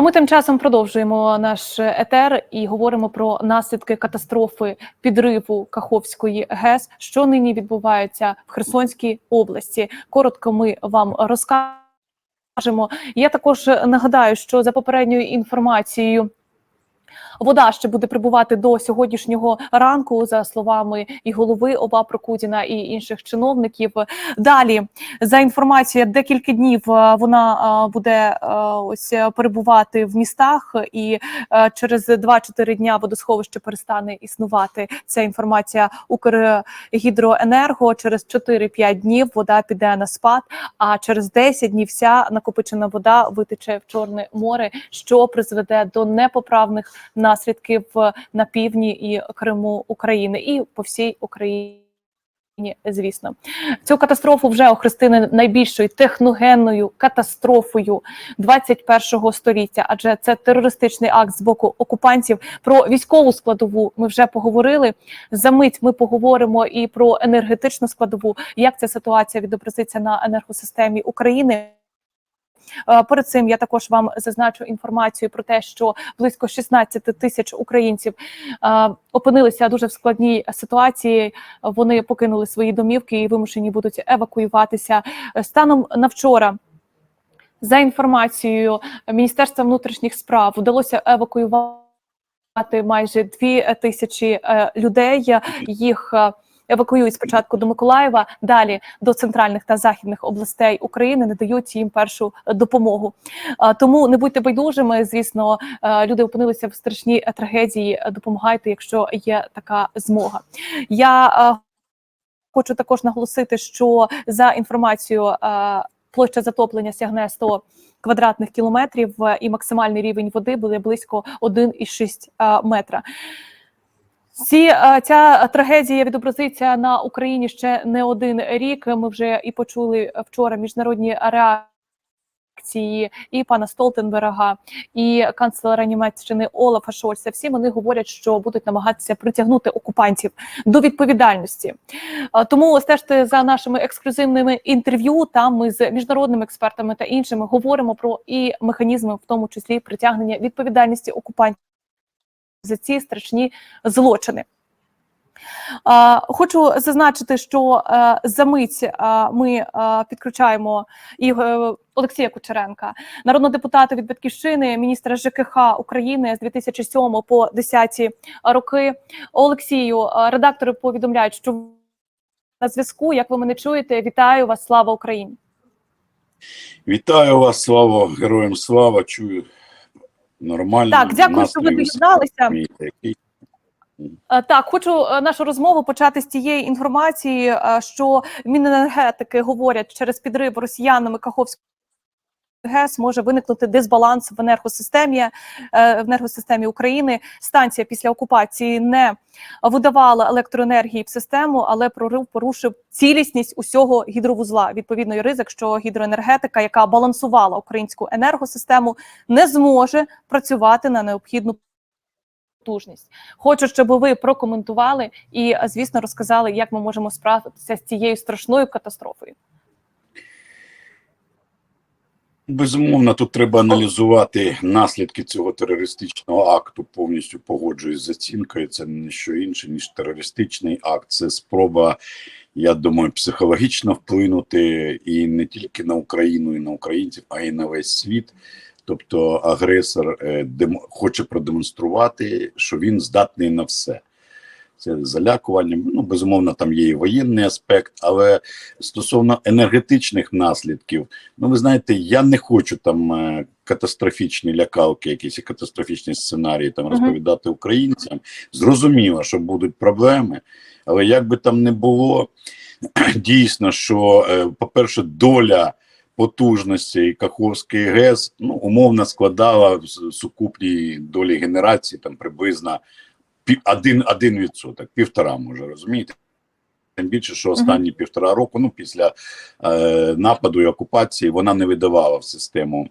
А ми тим часом продовжуємо наш етер і говоримо про наслідки катастрофи підриву Каховської ГЕС, що нині відбувається в Херсонській області. Коротко ми вам розкажемо. Я також нагадаю, що за попередньою інформацією. Вода ще буде прибувати до сьогоднішнього ранку, за словами і голови ОВА Прокудіна і інших чиновників. Далі за інформацією, декілька днів е, вона е, буде е, ось перебувати в містах, і через 2-4 дня водосховище перестане існувати. Ця інформація Укргідроенерго. Через 4-5 днів вода піде на спад. А через 10 днів вся накопичена вода витече в Чорне море, що призведе до непоправних наслідків на півдні і Криму України і по всій Україні. Звісно, цю катастрофу вже охрестили найбільшою техногенною катастрофою 21-го століття, адже це терористичний акт з боку окупантів. Про військову складову ми вже поговорили. За мить ми поговоримо і про енергетичну складову, як ця ситуація відобразиться на енергосистемі України. Е, Перед цим я також вам зазначу інформацію про те, що близько 16 тисяч українців е, опинилися дуже в складній ситуації. Вони покинули свої домівки і вимушені будуть евакуюватися Е, станом на вчора. За інформацією Міністерства внутрішніх справ вдалося евакуювати майже дві тисячі людей. Їх евакуюють спочатку до Миколаєва, далі до центральних та західних областей України, не дають їм першу е, допомогу. Тому не будьте байдужими. Звісно, е, люди опинилися в страшній е, трагедії. Допомагайте, якщо є така змога. Я хочу також наголосити, що за інформацією. Площа затоплення сягне 100 квадратних кілометрів, і максимальний рівень води буде близько 1,6 е, метра. Ці е, ця трагедія відобразиться на Україні ще не один рік. Ми вже і почули вчора міжнародні реакції і пана Столтенберга, і канцлера Німеччини Олафа Шольца. Всі вони говорять, що будуть намагатися притягнути окупантів до відповідальності. Е, Тому стежте за нашими ексклюзивними інтерв'ю. Там ми з міжнародними експертами та іншими говоримо про і механізми, в тому числі притягнення відповідальності окупантів за ці страшні злочини. Хочу зазначити, що е, за мить ми е, підключаємо і е, Олексія Кучеренка, народного депутата від батьківщини, міністра ЖКХ України з 2007 по 2010 роки. Олексію, редактори повідомляють, що на зв'язку. Як ви мене чуєте? Вітаю вас! Слава Україні! Вітаю вас, слава героям слава. Чую нормально. Так, дякую, що ви доєдналися. Е, Так, хочу е, нашу розмову почати з тієї інформації, е, що Міненергетики говорять, через підрив росіянами Каховської ГЕС може виникнути дисбаланс в енергосистемі е, в енергосистемі України. Станція після окупації не видавала електроенергії в систему, але прорив порушив цілісність усього гідровузла. Відповідно, ризик, що гідроенергетика, яка балансувала українську енергосистему, не зможе працювати на необхідну потужність. Хочу, щоб ви прокоментували і, звісно, розказали, як ми можемо справитися з цією страшною катастрофою. Безумовно, тут треба аналізувати наслідки цього терористичного акту. Повністю погоджуюсь з оцінкою. Це не що інше ніж терористичний акт. Це спроба, я думаю, психологічно вплинути і не тільки на Україну, і на українців, а й на весь світ. Тобто агресор е, дем- хоче продемонструвати, що він здатний на все. Це залякування. Ну, безумовно, там є і воєнний аспект, але стосовно енергетичних наслідків, ну ви знаєте, я не хочу там е, катастрофічні лякалки, якісь катастрофічні сценарії там розповідати українцям. Зрозуміло, що будуть проблеми, але як би там не було, дійсно, що, е, по-перше, доля потужності Каховської ГЕС ну, умовно складала в сукупній долі генерації там приблизно один, один відсоток, півтора може розумієте. Тим більше, що останні півтора року, ну після е, нападу і окупації, вона не видавала в систему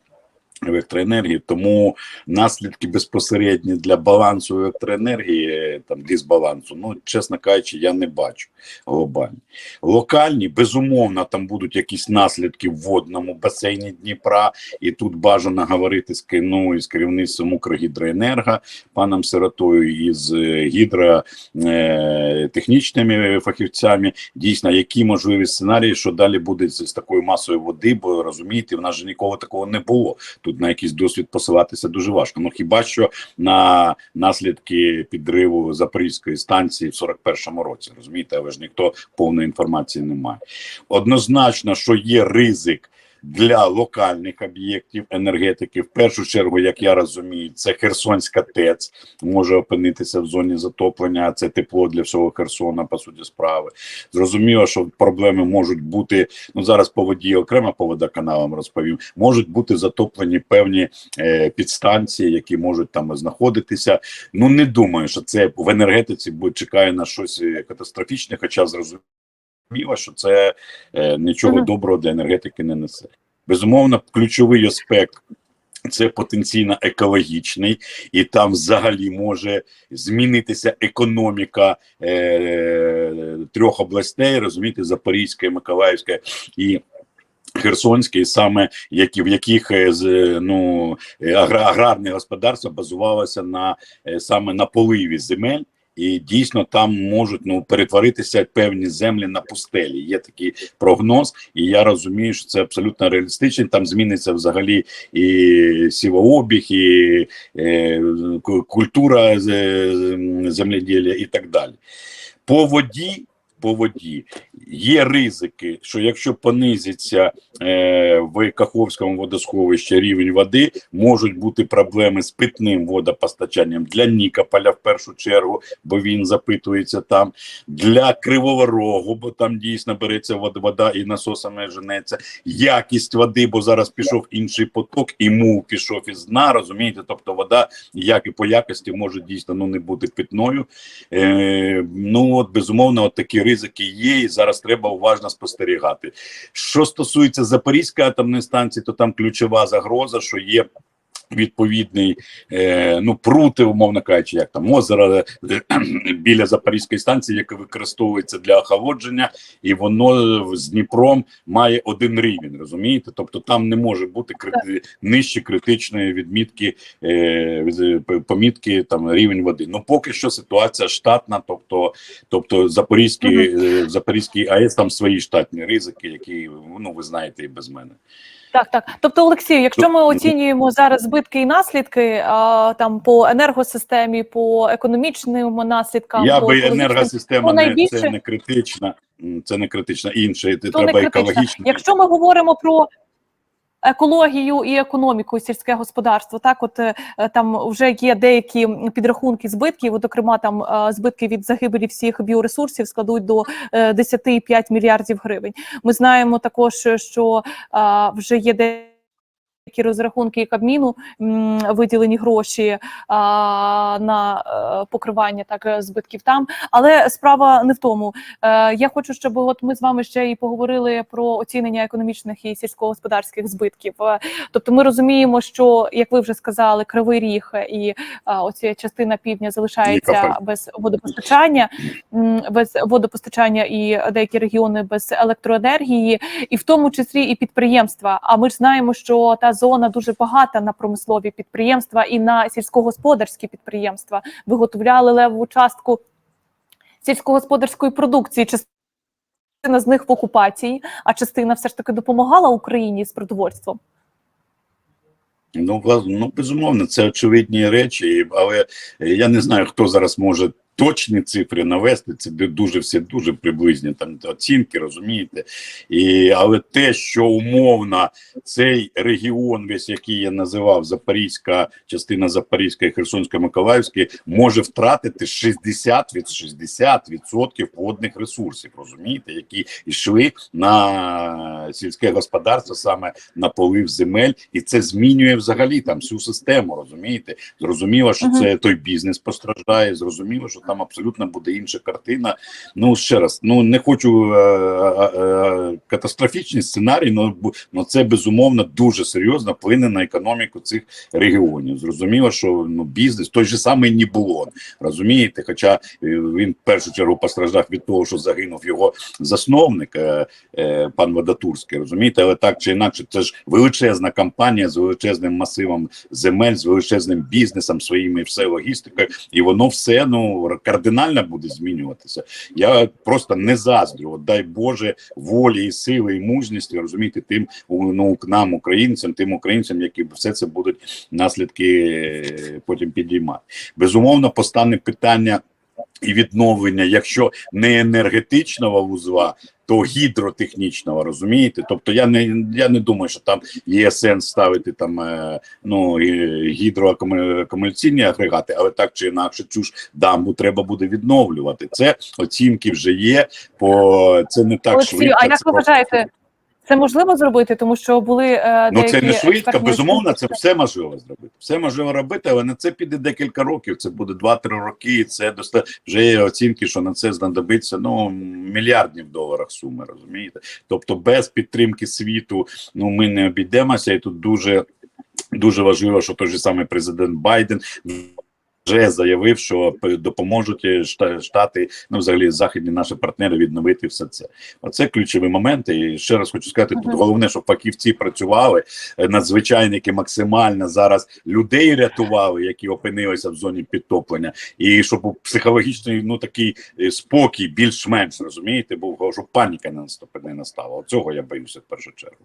електроенергії, тому наслідки безпосередні для балансу електроенергії, е, там дисбалансу, ну чесно кажучи, я не бачу глобальні. Локальні, безумовно, там будуть якісь наслідки в водному басейні Дніпра, і тут бажано говорити з ну, із керівництвом Укргідроенерго, паном Сиротою і з е, гідротехнічними фахівцями. Дійсно, які можливі сценарії, що далі буде з, такою масою води, бо розумієте, в нас же ніколи такого не було. Тут на якийсь досвід посилатися дуже важко. Ну хіба що на наслідки підриву Запорізької станції в 41-му році, розумієте, але ж ніхто повної інформації не має. Однозначно, що є ризик. Для локальних об'єктів енергетики, в першу чергу, як я розумію, це Херсонська ТЕЦ може опинитися в зоні затоплення. Це тепло для всього Херсона, по суті справи. Зрозуміло, що проблеми можуть бути. Ну зараз по воді окремо по водоканалам розповім. Можуть бути затоплені певні е, підстанції, які можуть там знаходитися. Ну не думаю, що це в енергетиці буде чекає на щось е, катастрофічне, хоча зрозуміло, що це е, нічого Мгм. доброго для енергетики не несе. Безумовно, ключовий аспект. Це потенційно екологічний, і там взагалі може змінитися економіка е, трьох областей, розумієте, Запорізька, Миколаївська і Херсонська, і саме які в яких е, з ну е, аграрне господарство базувалося на е, саме на поливі земель. І дійсно там можуть ну перетворитися певні землі на пустелі. Є такий прогноз, і я розумію, що це абсолютно реалістично. Там зміниться взагалі і сівообіг, і е, культура земледілля і так далі. По воді, по воді є ризики, що якщо понизиться е, в Каховському водосховищі рівень води, можуть бути проблеми з питним водопостачанням для Нікополя в першу чергу, бо він запитується там, для Кривого Рогу, бо там дійсно береться вод- вода і насосами женеться. Якість води, бо зараз пішов інший поток, і мув пішов із дна, розумієте? Тобто вода, як і по якості, може дійсно ну, не бути питною. Е, ну от безумовно, от такі ризики є, і зараз треба уважно спостерігати. Що стосується Запорізької атомної станції, то там ключова загроза, що є. Відповідний е, ну прути, умовно кажучи, як там озеро е, біля Запорізької станції, яке використовується для охолодження, і воно з Дніпром має один рівень, розумієте? Тобто там не може бути крити... нижче критичної відмітки е, помітки там рівень води. Ну поки що ситуація штатна, тобто, тобто Запорізький, е, Запорізький АЕС там свої штатні ризики, які ну ви знаєте і без мене. Так, так. Тобто, Олексію, якщо ми оцінюємо зараз збитки і наслідки а, там по енергосистемі, по економічним наслідкам, Я по би енергосистема не найбільше- це не критична, це не критична. Інше треба екологічна, екологічно. Якщо ми говоримо про екологію і економіку, сільське господарство, так от е, там вже є деякі підрахунки збитків. От, зокрема, там е, збитки від загибелі всіх біоресурсів складуть до е, 10,5 мільярдів гривень. Ми знаємо також, що е, вже є деякі розрахунки Кабміну виділені гроші на е, покривання так е, збитків там. Але справа не в тому. Е, я хочу, щоб от ми з вами ще і поговорили про оцінення економічних і сільськогосподарських збитків. Тобто, ми розуміємо, що як ви вже сказали, кривий ріг і оця частина півдня залишається без водопостачання, без водопостачання і деякі регіони без електроенергії, і в тому числі і підприємства. А ми ж знаємо, що та зона дуже багата на промислові підприємства і на сільськогосподарські підприємства. Виготовляли левову частку сільськогосподарської продукції. Частина з них в окупації, а частина все ж таки допомагала Україні з продовольством. Ну, ну безумовно, це очевидні речі, але я не знаю, хто зараз може точні цифри навести. Це де дуже всі дуже приблизні там оцінки, розумієте. І, але те, що умовно цей регіон, весь який я називав Запорізька, частина Запорізька і Херсонська Миколаївська, може втратити 60 від 60 відсотків водних ресурсів, розумієте, які йшли на сільське господарство саме на полив земель, і це змінює взагалі там всю систему. Розумієте, зрозуміло, що це той бізнес постраждає. Зрозуміло, що там абсолютно буде інша картина. Ну ще раз, ну не хочу е, е, е, катастрофічний сценарій, бу- ну це безумовно дуже серйозно вплине на економіку цих регіонів. Зрозуміло, що ну бізнес той же самий Нібулон, розумієте? Хоча він в першу чергу постраждав від того, що загинув його засновник, пан Водотурський, розумієте, але так чи інакше, це ж величезна компанія з величезним масивом земель, з величезним бізнесом, своїми все логістикою, і воно все ну кардинально буде змінюватися. Я просто не заздрю. От дай Боже волі і сили і мужності розумієте, тим ну нам, українцям, тим українцям, які все це будуть наслідки е, потім підіймати. Безумовно, постане питання і відновлення, якщо не енергетичного вузла, то гідротехнічного, розумієте? Тобто я не я не думаю, що там є сенс ставити там е, ну гідроакумуляційні агрегати, але так чи інакше, цю ж дамбу треба буде відновлювати. Це оцінки вже є, по це не так Олексію, швидко. а як ви вважаєте, це можливо зробити, тому що були е, Ну це не швидко, безумовно, це все можливо зробити. Все можливо робити, але на це піде декілька років. Це буде 2-3 роки. І це доста... вже є оцінки, що на це знадобиться ну мільярдів доларів суми. Розумієте? Тобто, без підтримки світу ну ми не обійдемося, і тут дуже дуже важливо, що той же самий президент Байден. Вже заявив, що допоможуть е, штати, ну взагалі західні наші партнери відновити все це. Оце ключові моменти. І ще раз хочу сказати: тут головне, щоб фахівці працювали, е, надзвичайники максимально зараз людей рятували, які опинилися в зоні підтоплення, і щоб психологічний ну такий е, спокій, більш-менш розумієте, був щоб паніка не наступ- не настала. Оцього я боюся в першу чергу.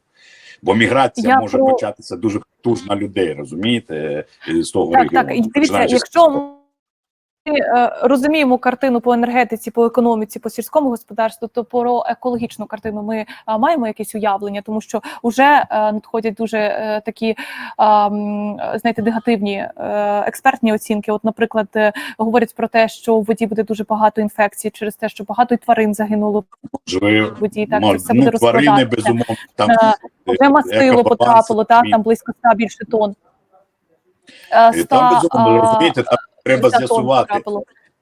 Бо міграція Я може про- початися дуже потужна людей, розумієте, з того Так, регіону. так. Дивіться, якщо ми е, розуміємо картину по енергетиці, по економіці, по сільському господарству, то про екологічну картину ми е, маємо якесь уявлення, тому що вже е, надходять дуже такі знаєте, негативні експертні оцінки. От, наприклад, говорять про те, що в воді буде дуже багато інфекцій через те, що багато тварин загинуло в воді. Так, мор- це все ну, буде тварини, розкладатися. безумовно, там Вже мастило потрапило, так, там близько 100 більше тонн. Е, І 100, там безумовно, а, розумієте, там треба з'ясувати.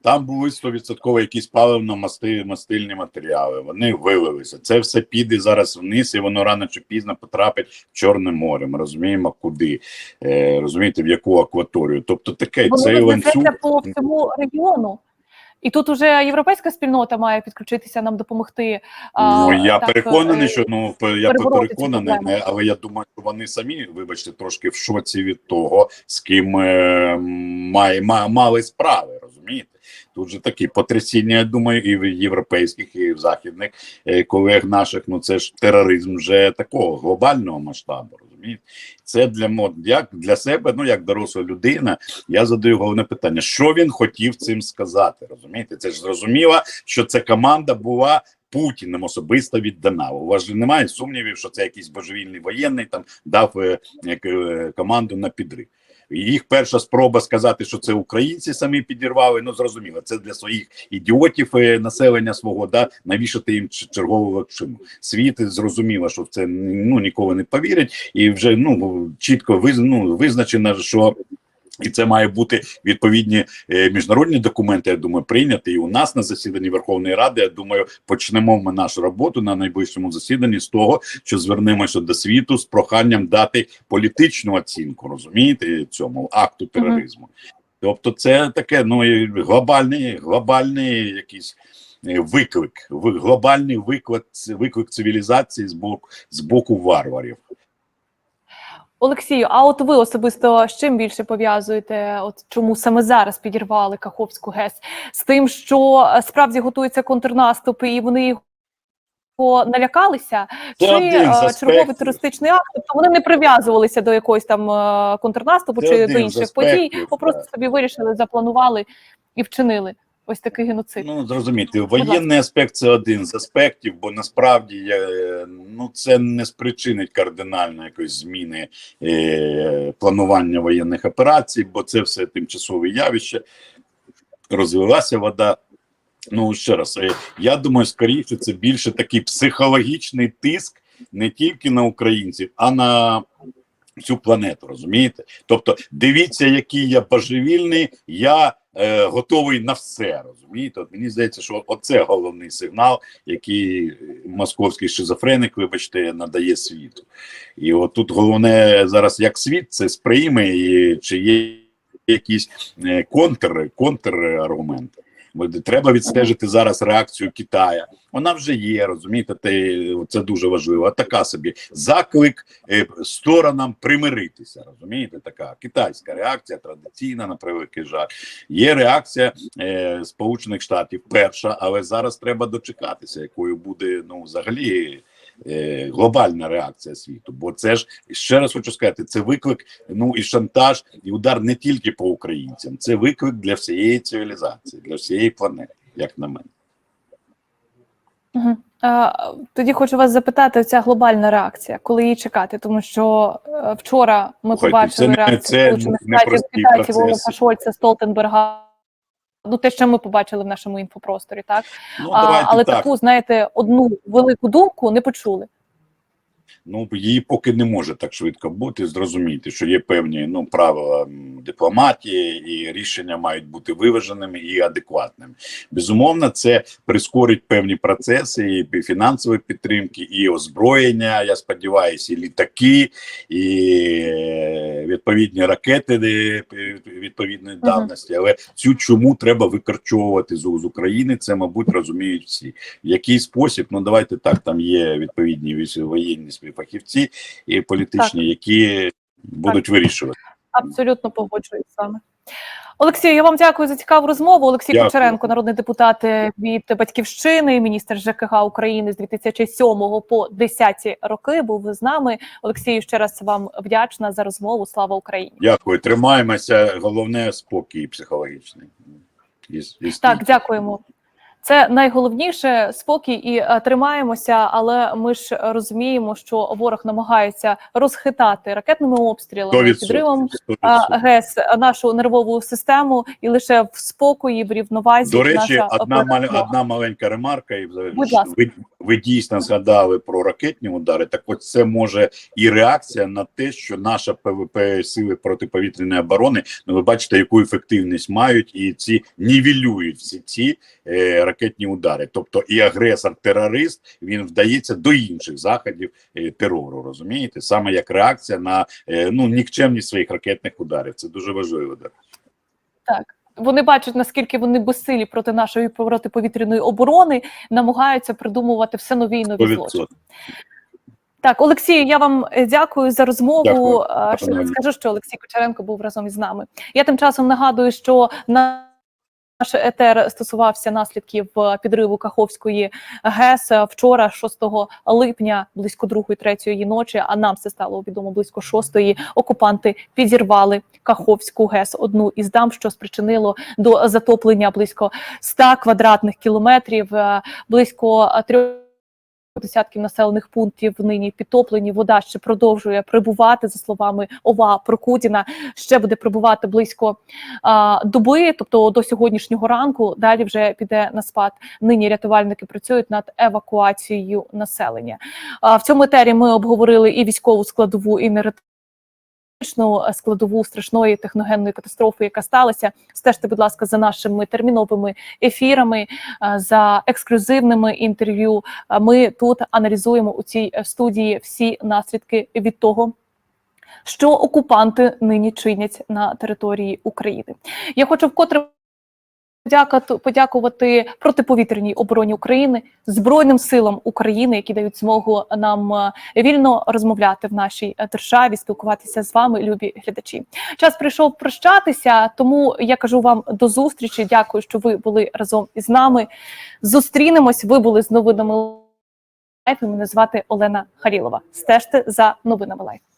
Там були 100% якісь паливно-мастильні матеріали. Вони вилилися. Це все піде зараз вниз, і воно рано чи пізно потрапить в Чорне море. Ми розуміємо, куди е, розумієте, в яку акваторію. Тобто таке Воно цей ланцюг. по всьому регіону. І тут уже європейська спільнота має підключитися нам допомогти. Ну я так, переконаний, е, що ну я переконаний, проблему. е, але я думаю, що вони самі, вибачте, трошки в шоці від того, з ким е, має ма, мали справи. Розумієте? Тут же такі потрясіння, я думаю, і в європейських, і в західних е, колег наших. Ну це ж тероризм вже такого глобального масштабу. Розумієте? Це для мод як для себе, ну як доросла людина. Я задаю головне питання: що він хотів цим сказати? Розумієте? Це ж зрозуміло, що ця команда була Путіним особисто віддана. У вас же немає сумнівів, що це якийсь божевільний воєнний там дав е, е, команду на підрив. Їх перша спроба сказати, що це українці самі підірвали. Ну зрозуміло, це для своїх ідіотів е, населення свого, да навішати їм чергову вакцину. Світ зрозуміло, що в це ну ніколи не повірять, і вже ну чітко виз, ну, визначено, що. І це має бути відповідні е, міжнародні документи. Я думаю, прийняти і у нас на засіданні Верховної Ради. Я думаю, почнемо ми нашу роботу на найближчому засіданні з того, що звернемося до світу з проханням дати політичну оцінку, розумієте, цьому акту тероризму. Тобто, це таке ну глобальний, глобальний якийсь. е, Виклик, ви- глобальний виклик, виклик цивілізації з боку з боку варварів. Олексію, а от ви особисто з чим більше пов'язуєте? От чому саме зараз підірвали Каховську ГЕС? З тим, що е, справді готується контрнаступ, і вони його налякалися, Це чи е, черговий терористичний акт? Тобто вони не прив'язувалися до якогось там е, контрнаступу Це чи до інших подій, просто собі вирішили, запланували і вчинили ось такий геноцид. Ну зрозуміти, воєнний аспект це один з аспектів, бо насправді я, ну це не спричинить кардинально якоїсь зміни е, планування воєнних операцій, бо це все тимчасове явище. Розвилася вода. Ну ще раз, е, я думаю, скоріше це більше такий психологічний тиск не тільки на українців, а на всю планету. Розумієте? Тобто, дивіться, який я божевільний, я е, готовий на все. Розумієте? От мені здається, що оце головний сигнал, який московський шизофреник, вибачте, надає світу. І от тут головне зараз, як світ це сприйме, і чи є якісь е, контр, контраргументи. Треба відстежити зараз реакцію Китая. Вона вже є, розумієте, те, це дуже важливо. Така собі заклик е, сторонам примиритися. Розумієте, така китайська реакція, традиційна, на превеликий жаль. Є реакція е, Сполучених Штатів, перша, але зараз треба дочекатися, якою буде ну взагалі. Е, Глобальна реакція світу, бо це ж ще раз хочу сказати, це виклик, ну і шантаж, і удар не тільки по українцям, це виклик для всієї цивілізації, для всієї планети, як на мене. Угу. Тоді хочу вас запитати, ця глобальна реакція, коли її чекати, тому що е, вчора ми Слухайте, побачили це не- реакцію це не Штатів китайців. Олафа Шольца, Столтенберга. Ну, те, що ми побачили в нашому інфопросторі, так Ну а, але так. таку, знаєте, одну велику думку не почули. Ну її поки не може так швидко бути. Зрозумійте, що є певні ну правила дипломатії, і рішення мають бути виваженими і адекватними. Безумовно, це прискорить певні процеси і фінансової підтримки, і озброєння. Я сподіваюся, і літаки, і е, відповідні ракети відповідної давності. Але цю чому треба викорчовувати з, України. Це мабуть розуміють всі. В який спосіб? Ну давайте так. Там є відповідні військові- воєнні фахівці і політичні, які будуть вирішувати. Абсолютно погоджуюсь з вами. Олексію, я вам дякую за цікаву розмову. Олексій Дякую. Кучеренко, народний депутат від батьківщини, міністр ЖКГ України з 2007 по 10 роки. Був з нами. Олексію, ще раз вам вдячна за розмову. Слава Україні! Дякую, тримаємося. Головне спокій психологічний. І, і Так, дякуємо. Це найголовніше спокій і е, тримаємося, але ми ж розуміємо, що ворог намагається розхитати ракетними обстрілами, 100%, підривом 100%. а, ГЕС нашу нервову систему, і лише в спокої, в рівновазі До речі, наша одна, мал- одна маленька ремарка, і взагалі, Будь ласка. ви, ви дійсно згадали про ракетні удари. Так от це може і реакція на те, що наша ПВП сили протиповітряної оборони, ну ви бачите, яку ефективність мають, і ці нівелюють всі ці е, ракетні удари. Тобто і агресор-терорист він вдається до інших заходів е, терору. Розумієте, саме як реакція на е, ну нікчемність своїх ракетних ударів. Це дуже важливо. Так. Вони бачать, наскільки вони безсилі проти нашої протиповітряної оборони, намагаються придумувати все нові і нові злочини. 100%. Так, Олексію, я вам е, дякую за розмову. Дякую, скажу, що Олексій Кучеренко був разом із нами. Я тим часом нагадую, що на наш етер стосувався наслідків е, підриву Каховської ГЕС Е, вчора, 6 липня, близько 2-3 ночі. А нам це стало відомо близько 6 Окупанти підірвали Каховську ГЕС, одну із дам, що спричинило до затоплення близько 100 квадратних кілометрів, е, близько трьох десятків населених пунктів нині підтоплені. Вода ще продовжує прибувати за словами ОВА Прокудіна. Ще буде прибувати близько а, доби, тобто до сьогоднішнього ранку. Далі вже піде на спад. Нині рятувальники працюють над евакуацією населення. А, в цьому етері ми обговорили і військову складову, і енергетичну складову страшної техногенної катастрофи, яка сталася. Стежте, будь ласка, за нашими терміновими ефірами, за ексклюзивними інтерв'ю. Ми тут аналізуємо у цій е, студії всі наслідки від того. Що окупанти нині чинять на території України? Я хочу вкотре подякувати, подякувати протиповітряній обороні України, збройним силам України, які дають змогу нам е, вільно розмовляти в нашій е, державі, спілкуватися з вами, любі глядачі. Час прийшов прощатися, тому я кажу вам до зустрічі. Дякую, що ви були разом із нами. Зустрінемось. Ви були з новинами. Лайф. Мене звати Олена Харілова. Стежте за новинами Лайф.